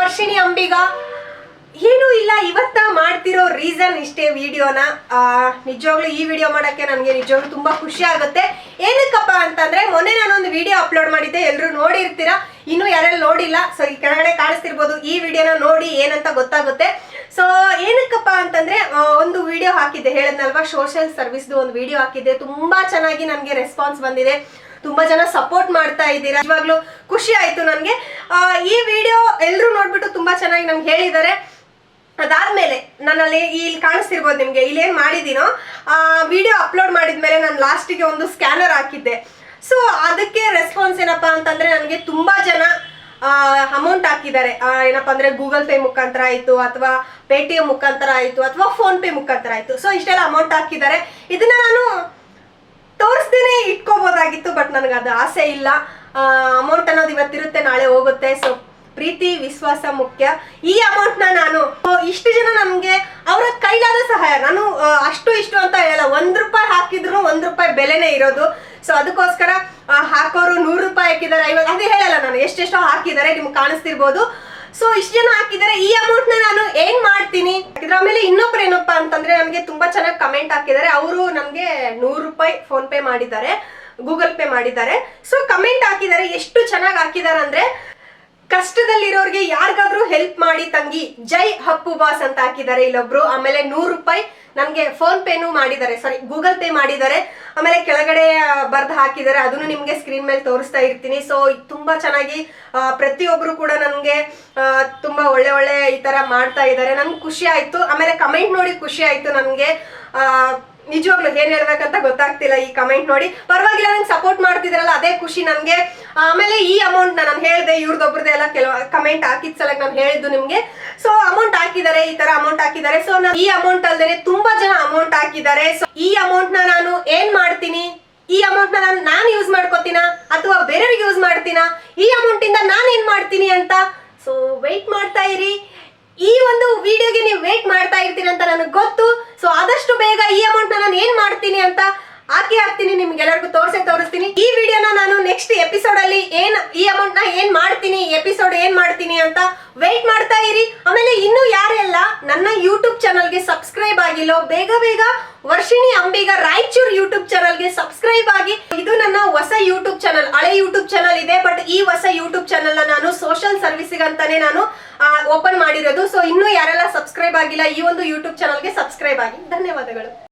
ವರ್ಷಿಣಿ ಅಂಬಿಗ? ಏನೂ ಇಲ್ಲ, ಇವತ್ತ ಮಾಡ್ತಿರೋ ರೀಸನ್ ಇಷ್ಟೇ ವಿಡಿಯೋನ. ನಿಜವಾಗ್ಲೂ ಈ ವಿಡಿಯೋ ಮಾಡಕ್ಕೆ ನನಗೆ ನಿಜವಾಗ್ಲೂ ತುಂಬಾ ಖುಷಿ ಆಗುತ್ತೆ. ಏನಕ್ಕಪ್ಪ ಅಂತಂದ್ರೆ, ಮೊನ್ನೆ ನಾನೊಂದು ವಿಡಿಯೋ ಅಪ್ಲೋಡ್ ಮಾಡಿದ್ದೆ ಎಲ್ಲರೂ ನೋಡಿರ್ತೀರಾ? ಇನ್ನು ಯಾರೆಲ್ಲ ನೋಡಿಲ್ಲ ಸೊ ಈ ಕೆಳಗಡೆ ಕಾಣಿಸ್ತಿರ್ಬೋದು, ಈ ವಿಡಿಯೋನ ನೋಡಿ ಏನಂತ ಗೊತ್ತಾಗುತ್ತೆ. ಸೊ ಏನಕ್ಕಪ್ಪ ಅಂತಂದ್ರೆ ಒಂದು ವಿಡಿಯೋ ಹಾಕಿದ್ದೆ, ಹೇಳದ್ನಲ್ವಾ? ಸೋಷಿಯಲ್ ಸರ್ವಿಸ್ದು ಒಂದು ವಿಡಿಯೋ ಹಾಕಿದ್ದೆ, ತುಂಬಾ ಚೆನ್ನಾಗಿ ನನಗೆ ರೆಸ್ಪಾನ್ಸ್ ಬಂದಿದೆ. ತುಂಬಾ ಜನ ಸಪೋರ್ಟ್ ಮಾಡ್ತಾ ಇದ್ದೀರಾ. ಇವಾಗ್ಲೂ ಖುಷಿ ಆಯ್ತು ನನಗೆ ಈ ವಿಡಿಯೋ ಎಲ್ಲರೂ ನೋಡ್ಬಿಟ್ಟು ತುಂಬಾ ಚೆನ್ನಾಗಿ ನಮ್ಗೆ ಹೇಳಿದ್ದಾರೆ. ಅದಾದ್ಮೇಲೆ ನನ್ನಲ್ಲಿ ಇಲ್ಲಿ ಕಾಣಿಸ್ತಿರ್ಬೋದು ನಿಮ್ಗೆ ಮಾಡಿದೀನೋ ಆ ವಿಡಿಯೋ ಅಪ್ಲೋಡ್ ಮಾಡಿದ್ಮೇಲೆ ನಾನು ಲಾಸ್ಟಿಗೆ ಒಂದು ಸ್ಕ್ಯಾನರ್ ಹಾಕಿದ್ದೆ. ಸೊ ಅದಕ್ಕೆ ರೆಸ್ಪಾನ್ಸ್ ಏನಪ್ಪ ಅಂತಂದ್ರೆ ನನಗೆ ತುಂಬಾ ಜನ ಅಮೌಂಟ್ ಹಾಕಿದ್ದಾರೆ. ಏನಪ್ಪಾ ಅಂದ್ರೆ ಗೂಗಲ್ ಪೇ ಮುಖಾಂತರ ಆಯ್ತು ಅಥವಾ ಪೇಟಿಎಂ ಮುಖಾಂತರ ಆಯ್ತು ಅಥವಾ ಫೋನ್ ಪೇ ಮುಖಾಂತರ ಆಯ್ತು. ಸೊ ಇಷ್ಟೆಲ್ಲ ಅಮೌಂಟ್ ಹಾಕಿದ್ದಾರೆ. ಇದನ್ನ ನಾನು ತೋರಿಸ್ದೇನೆ ಇಟ್ಕೋಬೋದಾಗಿತ್ತು ಬಟ್ ನನಗೆ ಅದು ಆಸೆ ಇಲ್ಲ. ಅಮೌಂಟ್ ಅನ್ನೋದು ಇವತ್ತಿರುತ್ತೆ ನಾಳೆ ಹೋಗುತ್ತೆ. ಸೊ ಪ್ರೀತಿ, ವಿಶ್ವಾಸ ಮುಖ್ಯ. ಈ ಅಮೌಂಟ್ನ ನಾನು ಇಷ್ಟು ಜನ ನನಗೆ ಅವರ ಕೈಲಾದ ಸಹಾಯ. ನಾನು ಅಷ್ಟು ಇಷ್ಟು ಅಂತ ಹೇಳಲ್ಲ. ಒಂದ್ ರೂಪಾಯಿ ಹಾಕಿದ್ರು ಒಂದ್ ರೂಪಾಯಿ ಬೆಲೆನೇ ಇರೋದು. ಸೊ ಅದಕ್ಕೋಸ್ಕರ ಹಾಕೋರು ನೂರು ರೂಪಾಯಿ ಹಾಕಿದ್ದಾರೆ ಐವತ್ತು ಅದೇ ಹೇಳಲ್ಲ ನಾನು. ಎಷ್ಟೆಷ್ಟೋ ಹಾಕಿದ್ದಾರೆ, ನಿಮ್ಗೆ ಕಾಣಿಸ್ತಿರ್ಬೋದು. ಸೊ ಇಷ್ಟು ಜನ ಹಾಕಿದ್ದಾರೆ. ಈ ಅಮೌಂಟ್ನ ನಾನು ಏನ್ ಮಾಡ್ತೀನಿ? ಇದ್ರ ಆಮೇಲೆ ಇನ್ನೊಬ್ರು ಏನಪ್ಪಾ ನಮ್ಗೆ ತುಂಬಾ ಚೆನ್ನಾಗಿ ಕಮೆಂಟ್ ಹಾಕಿದ್ದಾರೆ ಅವರು ನಮ್ಗೆ ನೂರು ರೂಪಾಯಿ ಫೋನ್ ಪೇ ಮಾಡಿದ್ದಾರೆ ಗೂಗಲ್ ಪೇ ಮಾಡಿದ್ದಾರೆ. ಸೊ ಕಮೆಂಟ್ ಹಾಕಿದ್ದಾರೆ ಎಷ್ಟು ಚೆನ್ನಾಗಿ ಹಾಕಿದಾರೆ ಅಂದ್ರೆ ಕಷ್ಟದಲ್ಲಿರೋರ್ಗೆ ಯಾರಿಗಾದ್ರೂ ಹೆಲ್ಪ್ ಮಾಡಿ ತಂಗಿ, ಜೈ ಹಪ್ಪು ಬಾಸ್ ಅಂತ ಹಾಕಿದ್ದಾರೆ ಇಲ್ಲೊಬ್ರು. ಆಮೇಲೆ ನೂರು ರೂಪಾಯಿ ನಮ್ಗೆ ಫೋನ್ ಪೇನು ಮಾಡಿದ್ದಾರೆ. ಸಾರಿ ಗೂಗಲ್ ಪೇ ಮಾಡಿದ್ದಾರೆ. ಆಮೇಲೆ ಕೆಳಗಡೆ ಬರ್ದು ಹಾಕಿದ್ದಾರೆ. ಅದನ್ನು ನಿಮ್ಗೆ ಸ್ಕ್ರೀನ್ ಮೇಲೆ ತೋರಿಸ್ತಾ ಇರ್ತೀನಿ. ಸೊ ತುಂಬಾ ಚೆನ್ನಾಗಿ ಪ್ರತಿಯೊಬ್ರು ಕೂಡ ನನ್ಗೆ ತುಂಬಾ ಒಳ್ಳೆ ಒಳ್ಳೆ ಈ ತರ ಮಾಡ್ತಾ ಇದ್ದಾರೆ. ನಂಗೆ ಖುಷಿ ಆಯ್ತು. ಆಮೇಲೆ ಕಮೆಂಟ್ ನೋಡಿ ಖುಷಿ ಆಯ್ತು ನನ್ಗೆ. ನಿಜವಾಗ್ಲೂ ಏನ್ ಹೇಳ್ಬೇಕಂತ ಗೊತ್ತಾಗ್ತಿಲ್ಲ ಈ ಕಮೆಂಟ್ ನೋಡಿ. ಪರವಾಗಿಲ್ಲ, ನಂಗೆ ಸಪೋರ್ಟ್ ಮಾಡ್ತಿದ್ರಲ್ಲ, ಅದೇ ಖುಷಿ ನನ್ಗೆ ಆಮೇಲೆ ಈ ಅಮೌಂಟ್ ನಾನು ಹೇಳ್ದೆ, ಇವ್ರದೊಬ್ರದ್ದು ಎಲ್ಲ ಕೆಲವು ಕಮೆಂಟ್ ಹಾಕಿದ ಸಲ ನಾನು ಹೇಳಿದ್ದು ನಿಮ್ಗೆ. ಸೊ ಅಮೌಂಟ್ ಹಾಕಿದ್ದಾರೆ ಈ ತರ ಅಮೌಂಟ್ ಹಾಕಿದ್ದಾರೆ ಸೊ ನಾನು ಈ ಅಮೌಂಟ್ ಅಲ್ಲದೆ ತುಂಬಾ ಜನ ಅಮೌಂಟ್ ಹಾಕಿದ್ದಾರೆ ಸೊ ಈ ಅಮೌಂಟ್ನ ನಾನು ಏನ್ ಮಾಡ್ತೀನಿ? ಈ ಅಮೌಂಟ್ನ ನಾನು ನಾನು ಯೂಸ್ ಮಾಡ್ಕೋತೀನ? ಅಥವಾ ಬೇರೆಯವ್ರಿಗೆ ಯೂಸ್ ಮಾಡ್ತೀನ? ಈ ಅಮೌಂಟ್ ಇಂದ ನಾನು ಏನ್ ಮಾಡ್ತೀನಿ ಅಂತ? ಸೊ ವೆಯ್ಟ್ ಮಾಡ್ತಾ ಇರಿ. ಈ ಒಂದು ವಿಡಿಯೋಗೆ ನೀವು ವೇಟ್ ಮಾಡ್ತಾ ಇರ್ತೀನಿ ಅಂತ ನನಗೆ ಗೊತ್ತು. ಸೊ ನಾನು ಏನ್ ಮಾಡ್ತೀನಿ ಅಂತ ಹಾಕಿ ಹಾಕ್ತೀನಿ ನಿಮ್ಗೆಲ್ಲರಿಗೂ ತೋರಿಸಿ ತೋರಿಸ್ತೀನಿ. ಈ ವಿಡಿಯೋನ ನಾನು ನೆಕ್ಸ್ಟ್ ಎಪಿಸೋಡ್ ಅಲ್ಲಿ ಏನ್ ಈ ಅಮೌಂಟ್ನ ಏನ್ ಮಾಡ್ತೀನಿ ಎಪಿಸೋಡ್ ಏನ್ ಮಾಡ್ತೀನಿ ಅಂತ ವೆಯ್ಟ್ ಮಾಡ್ತಾ ಇರಿ. ಆಮೇಲೆ ಇನ್ನು ಯಾರೆಲ್ಲ ನನ್ನ ಯೂಟ್ಯೂಬ್ ಚಾನಲ್ಗೆ ಸಬ್ಸ್ಕ್ರೈಬ್ ಆಗಿಲ್ಲೋ, ಬೇಗ ಬೇಗ ವರ್ಷಿಣಿ ಅಂಬಿಗ ರಾಯಚೂರ್ ಯೂಟ್ಯೂಬ್ ಚಾನಲ್ಗೆ ಸಬ್ಸ್ಕ್ರೈಬ್ ಆಗಿ. ಇದು ನನ್ನ ಹೊಸ ಯೂಟ್ಯೂಬ್ ಚಾನಲ್ ಹಳೆ ಯೂಟ್ಯೂಬ್ ಚಾನಲ್ ಇದೆ ಬಟ್ ಈ ಹೊಸ ಯೂಟ್ಯೂಬ್ ಚಾನಲ್ ನಾನು ಸೋಷಿಯಲ್ ಸರ್ವಿಸ್ ಅಂತಾನೆ ನಾನು ಓಪನ್ ಮಾಡಿರೋದು. ಸೊ ಇನ್ನೂ ಯಾರೆಲ್ಲ ಸಬ್ಸ್ಕ್ರೈಬ್ ಆಗಿಲ್ಲ, ಈ ಒಂದು ಯೂಟ್ಯೂಬ್ ಚಾನಲ್ಗೆ ಸಬ್ಸ್ಕ್ರೈಬ್ ಆಗಿ. ಧನ್ಯವಾದಗಳು.